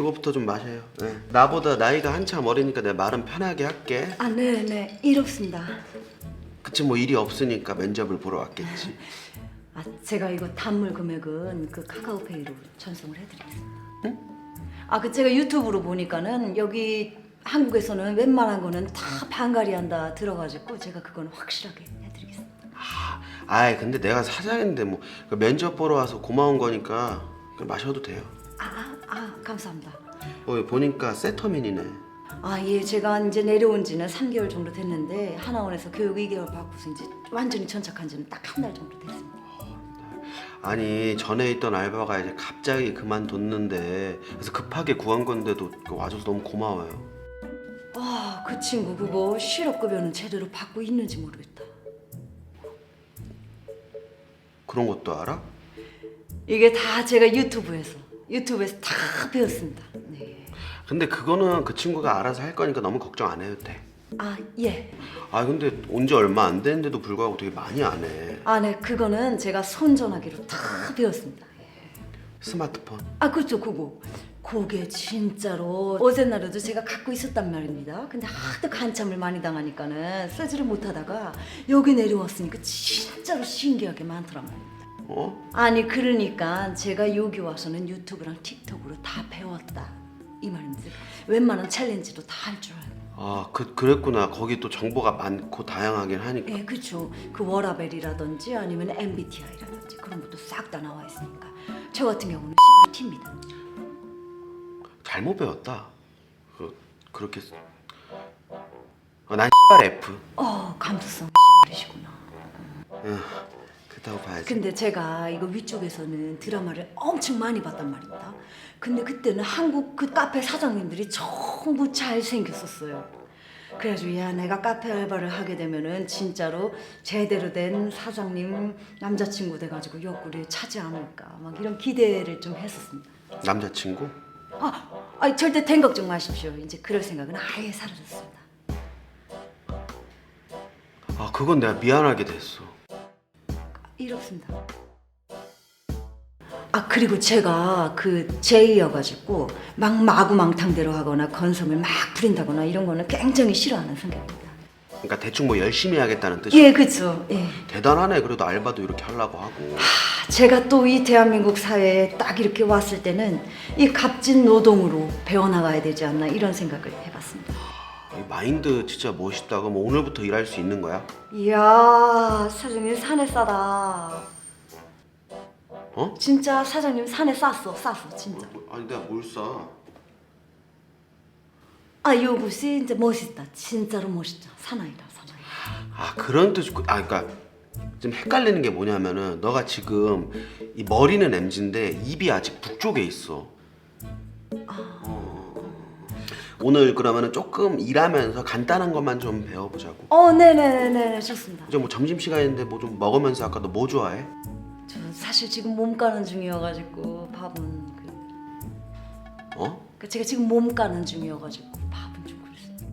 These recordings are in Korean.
이거부터 좀 마셔요. 네. 나보다 나이가 한참 어리니까 내가 말은 편하게 할게. 아, 네, 네. 일 없습니다. 그치 뭐 일이 없으니까 면접을 보러 왔겠지. 아, 제가 이거 단물 금액은 그 카카오페이로 전송을 해드리겠습니다. 아, 그 제가 유튜브로 보니까는 여기 한국에서는 웬만한 거는 다 반가리한다 들어가지고 제가 그건 확실하게 해드리겠습니다. 아이 근데 내가 사장인데 뭐그 면접 보러 와서 고마운 거니까 그냥 마셔도 돼요. 아, 아, 아 감사합니다. 어 보니까 세터민이네. 아, 예, 제가 이제 내려온 지는 3개월 정도 됐는데 하나원에서 교육 2개월 받고서 이제 완전히 전착한 지는 딱 한 달 정도 됐습니다. 아니 전에 있던 알바가 이제 갑자기 그만뒀는데 그래서 급하게 구한 건데도 그 와줘서 너무 고마워요. 아, 그 친구 그거 실업급여는 제대로 받고 있는지 모르겠다. 그런 것도 알아? 이게 다 제가 유튜브에서 유튜브에서 다 배웠습니다. 네. 근데 그거는 그 친구가 알아서 할 거니까 너무 걱정 안 해도 돼. 아, 예. 아 근데 온 지 얼마 안 됐는데도 불구하고 되게 많이 안 해. 아, 네. 그거는 제가 손전화기로 다 배웠습니다. 스마트폰. 아, 그렇죠. 그거. 그게 진짜로 어제 날에도 제가 갖고 있었단 말입니다. 근데 하도 간참을 많이 당하니까는 쓰지를 못하다가 여기 내려왔으니까 진짜로 신기하게 많더란 말입니다. 어? 아니 그러니까 제가 여기 와서는 유튜브랑 틱톡으로 다 배웠다 이 말입니다. 웬만한 챌린지도 다 할 줄 알고. 아, 그 그랬구나. 거기 또 정보가 많고 다양하긴 하니까. 예, 그렇죠. 그 워라벨이라든지 아니면 MBTI라든지 그런 것도 싹 다 나와 있으니까 저 같은 경우는 T입니다. 잘못 배웠다. 그 그렇게 어, 난 F. 어, 감수성 X이시구나. 응. 그렇다고 봐야지. 근데 제가 이거 위쪽에서는 드라마를 엄청 많이 봤단 말입니다. 근데 그때는 한국 그 카페 사장님들이 전부 잘 생겼었어요. 그래가지고 야 내가 카페 알바를 하게 되면은 진짜로 제대로 된 사장님 남자친구 돼가지고 옆구리에 차지 않을까 막 이런 기대를 좀 했었습니다. 남자친구? 아, 아니, 절대 된 걱정 마십시오. 이제 그럴 생각은 아예 사라졌습니다. 아, 그건 내가 미안하게 됐어. 이렇습니다. 아 그리고 제가 그 제이여가지고 막 마구망탕대로 하거나 건성을 막 부린다거나 이런 거는 굉장히 싫어하는 성격입니다. 그러니까 대충 뭐 열심히 하겠다는 뜻이. 예, 그렇죠. 예. 대단하네. 그래도 알바도 이렇게 하려고 하고. 아, 제가 또 이 대한민국 사회에 딱 이렇게 왔을 때는 이 값진 노동으로 배워나가야 되지 않나 이런 생각을 해봤습니다. 이 마인드 진짜 멋있다. 그럼 오늘부터 일할 수 있는 거야? 이야 사장님 산에 싸다. 어? 진짜 사장님 산에 쌌어, 쌌어 진짜. 아니 내가 뭘 써? 아 요것이 이제 멋있다. 진짜로 멋있다. 사나이다, 사나이. 아 그런 뜻. 아 그러니까 좀 헷갈리는 게 뭐냐면은 너가 지금 이 머리는 MZ인데 입이 아직 북쪽에 있어. 어. 오늘 그러면은 조금 일하면서 간단한 것만 좀 배워보자고. 어, 네네네네, 좋습니다. 이제 뭐 점심 시간인데 뭐 좀 먹으면서 아까 너 뭐 좋아해? 저 사실 지금 몸 까는 중이어가지고 밥은 그, 어? 그 제가 지금 몸 까는 중이어가지고 밥은 좀 그랬어요.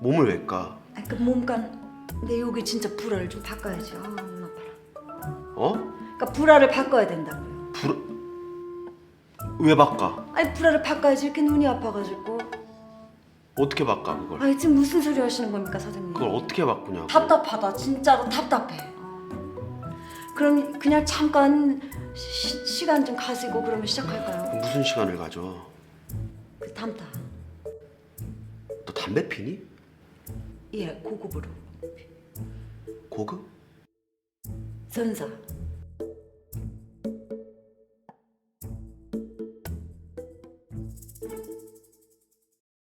몸을 왜 까? 아니 그몸 깐, 근데 여기 진짜 불화를 좀 바꿔야지. 아, 눈 아파라. 어? 그러니까 불화를 바꿔야 된다고요. 불... 왜 바꿔? 아니 불화를 바꿔야지 이렇게 눈이 아파가지고. 어떻게 바꿔 그걸? 아니 지금 무슨 소리 하시는 겁니까 사장님? 그걸 어떻게 바꾸냐고? 답답하다 진짜로 답답해 그럼 그냥 잠깐 시, 시간 좀 가지고 그러면 시작할까요? 무슨 시간을 가져? 그 담다 너 담배 피니? 예 고급으로 고급? 전사